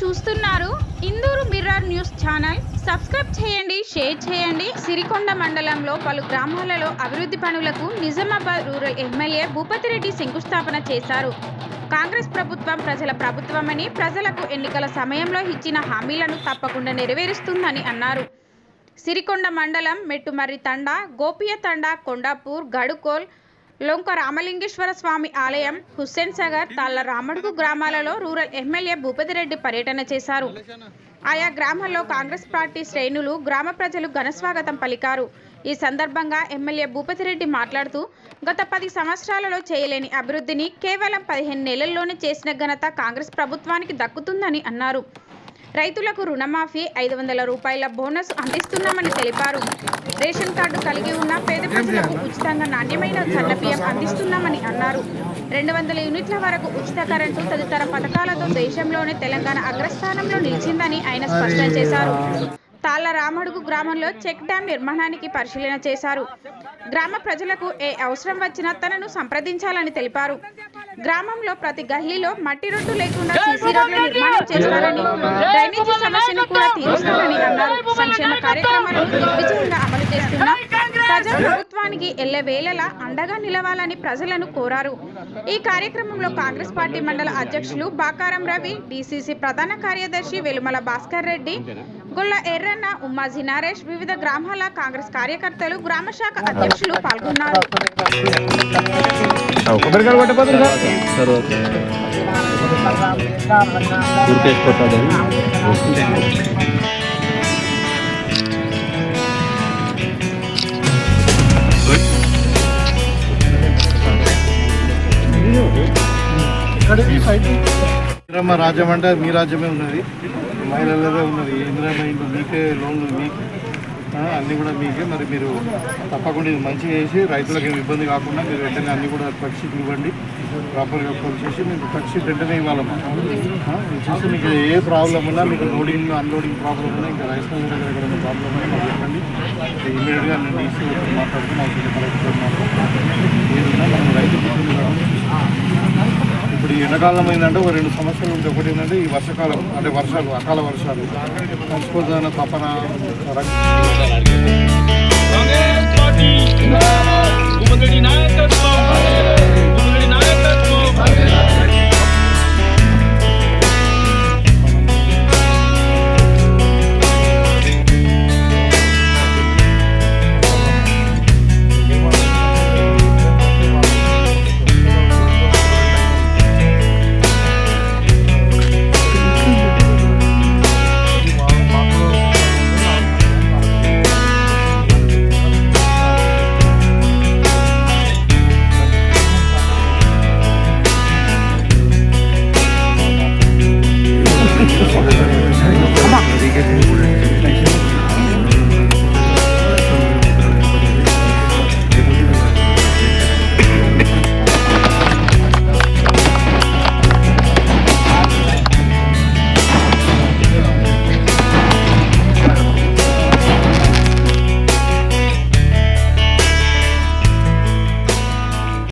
చూస్తున్నారు. Indur mirror news channel. Subscribe చేయండి share చేయండి. సిరికొండ మండలంలో పలు గ్రామాలలో అభివృద్ధి పనులకు నిజామాబాద్ రూరల్ ఎమ్మెల్యే భూపతిరెడ్డి శంకుస్థాపన చేశారు. కాంగ్రెస్ ప్రభుత్వం ప్రజల ప్రభుత్వమని ప్రజలకు ఎన్నికల సమయంలో ఇచ్చిన హామీలను తప్పకుండా నెరవేరుస్తుందని అన్నారు. సిరికొండ మండలం మెట్టుమర్రి తండా గోపియ తండా కొండాపూర్ గడుకోల్ లొంక రామలింగేశ్వర స్వామి ఆలయం హుస్సేన్ సాగర్ తాళ్ళ రామడుగు గ్రామాలలో రూరల్ ఎమ్మెల్యే భూపతిరెడ్డి పర్యటన చేశారు. ఆయా గ్రామాల్లో కాంగ్రెస్ పార్టీ శ్రేణులు గ్రామ ప్రజలు ఘనస్వాగతం పలికారు. ఈ సందర్భంగా ఎమ్మెల్యే భూపతిరెడ్డి మాట్లాడుతూ గత పది సంవత్సరాలలో చేయలేని అభివృద్ధిని కేవలం పదిహేను నెలల్లోనే చేసిన ఘనత కాంగ్రెస్ ప్రభుత్వానికి దక్కుతుందని అన్నారు. రైతులకు రుణమాఫీ ఐదు వందల రూపాయల బోనస్ అందిస్తున్నామని తెలిపారు. రేషన్ కార్డు కలిగి ఉన్న పేద ప్రజలకు ఉచితంగా నాణ్యమైన సన్నబియ్యం అందిస్తున్నామని అన్నారు. రెండు వందల యూనిట్ల వరకు ఉచిత కరెంటు తదితర పథకాలతో దేశంలోనే తెలంగాణ అగ్రస్థానంలో నిలిచిందని ఆయన స్పష్టం చేశారు. తాళ్ళ రామడుగు గ్రామంలో చెక్ డ్యాం నిర్మాణానికి పరిశీలన చేశారు. గ్రామ ప్రజలకు ఏ అవసరం వచ్చినా తనను సంప్రదించాలని తెలిపారు. గ్రామంలో ప్రతి గల్లీలో మట్టి రొట్టు లేకుండా సీసీ రోడ్ల నిర్మాణం చేస్తారని డ్రైనేజీ సమస్యను కూడా తీరుస్తారని అన్నారు. సంక్షేమ కార్యక్రమాలను దిగ్విజయంగా అమలు చేస్తున్న ప్రజా ప్రభుత్వానికి ఎల్లవేళలా అండగా నిలవాలని ప్రజలను కోరారు. ఈ కార్యక్రమంలో కాంగ్రెస్ పార్టీ మండల అధ్యక్షులు బాకారం రవి డిసిసి ప్రధాన కార్యదర్శి వెలుమల భాస్కర్ రెడ్డి గొల్ల ఎర్రన్న ఉమ్మాజీ నరేష్ వివిధ గ్రామాల కాంగ్రెస్ కార్యకర్తలు గ్రామ శాఖ అధ్యక్షులు పాల్గొన్నారు. సరే? ఇందిరమ్మ రాజ్యం అంటే మీ రాజ్యమే ఉన్నది. మహిళలదే ఉన్నది. ఇందిరమ్మ ఇంట్లో మీకే లోన్లు మీకు. అన్నీ కూడా మీకే. మరి మీరు తప్పకుండా ఇది మంచిగా చేసి రైతులకు ఏమి ఇబ్బంది కాకుండా మీరు వెంటనే అన్నీ కూడా పక్షి ఇవ్వండి. ప్రాపర్గా చేసి మీకు పక్షి వెంటనే ఇవ్వాలమ్మా. చూసి మీకు ఏ ప్రాబ్లం ఉన్నా మీకు లోడింగ్ అన్లోడింగ్ ప్రాబ్లం ఉన్నా ఇంకా రైస్ దగ్గర ఎక్కడైనా ప్రాబ్లం ఉన్నా మాకు చెప్పండి. ఇమీడియట్గా నేను డీసీ మాట్లాడుకుని కలెక్టర్ మాట్లాడుతున్నాను ఏదైనా మనం రైతు ఇప్పుడు ఎండాకాలం ఏంటంటే ఒక రెండు సమస్యలు ఉంటే ఒకటి ఏంటంటే ఈ వర్షాకాలం అంటే వర్షాలు అకాల వర్షాలు. మర్చిపోతున్న తపన